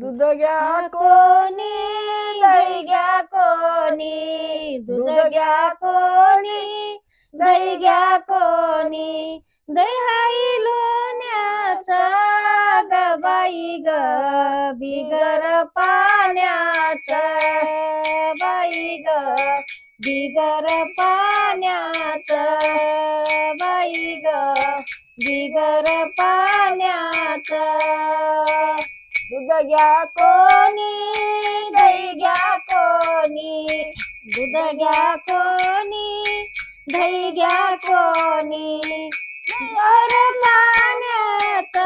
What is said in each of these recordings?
दूध घ्या कोणी दही घ्या कोणी दूध घ्या कोणी दही घ्या कोणी दही हाई लोण्याचा ग बाई ग बिगर पाण्याचा बाई ग बिगर पाण्याचा दूध घ्या कोणी दही घ्या कोणी. दूध घ्या कोणी दही घ्या कोणी. वर पाण्यात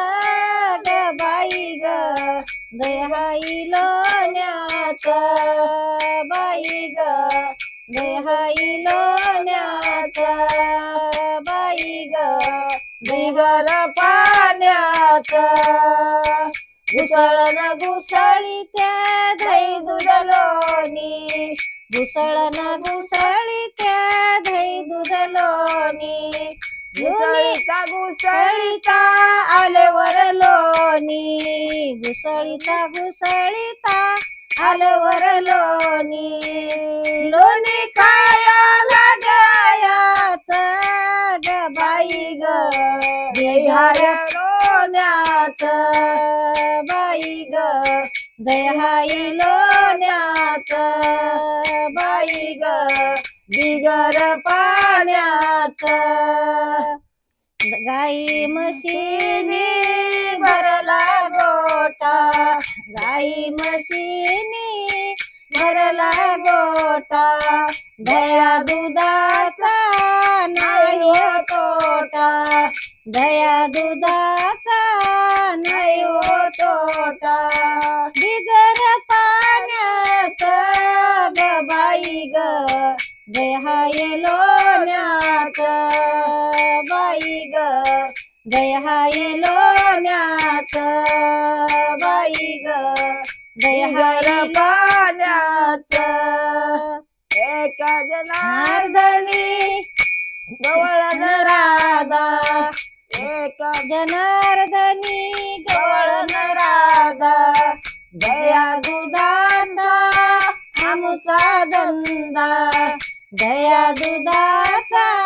ग बाई ग दहाई लोण्यात बाई ग दहाई लोण्यात बाई ग दिगर पाण्यात घुसळण घुसळी त्या धई दुधलोनी लोणी घुसळण घुसळी त्या धई दुधलोनी लोणी घुसळीचा घुसळीता आल्यावर लोणी. घुसळीता घुसळीता आल्यावर लोणी. लोणी बाई ग. देहाई लोण्यात. बाई ग. बिगर पाण्यात. गाई म्हशीने भरला गोटा. गाई म्हशीने भरला गोटा. दया दुधाचा नाही हो तोटा. दया दुधाचा तोटा बिगर पाण्यात ग बाई ग. देहाय लोण्यात बाई ग. देहाय लोण्यात बाई ग. देहाय पाण्यात एका जनार्दनी नारदनी गवळण राधा एका जनार्दनी. दया दुधाचा आमुचा धंदा. दया दुधाचा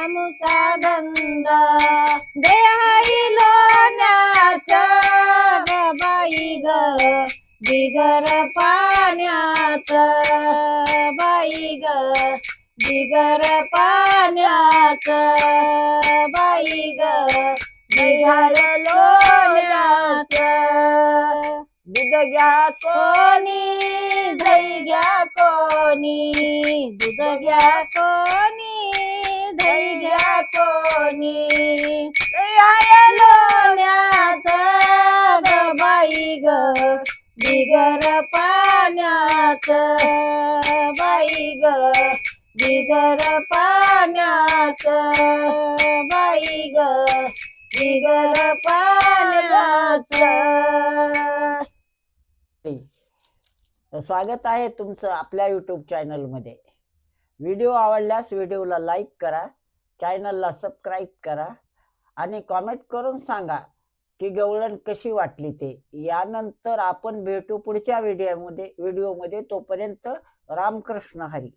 आमुचा धंदा. दयाई लोण्याचा बाई ग. बिगर पाण्यात बाई ग. बिगर पाण्यात बाई ग. बिगर दूध घ्या कोणी दही घ्या कोणी दूध घ्या कोणी. दही घ्या कोणी लोण्याचं ग बाई ग बिगर पाण्यात बाई ग बिगर पाण्यात बाई ग बिगर पाण्यात स्वागत आहे तुमचं आपल्या यूट्यूब चॅनलमध्ये व्हिडिओ आवडल्यास व्हिडिओला लाईक करा चॅनलला सबस्क्राईब करा आणि कॉमेंट करून सांगा की गवळण कशी वाटली ते. यानंतर आपण भेटू पुढच्या व्हिडिओमध्ये व्हिडिओमध्ये तोपर्यंत रामकृष्ण हरी.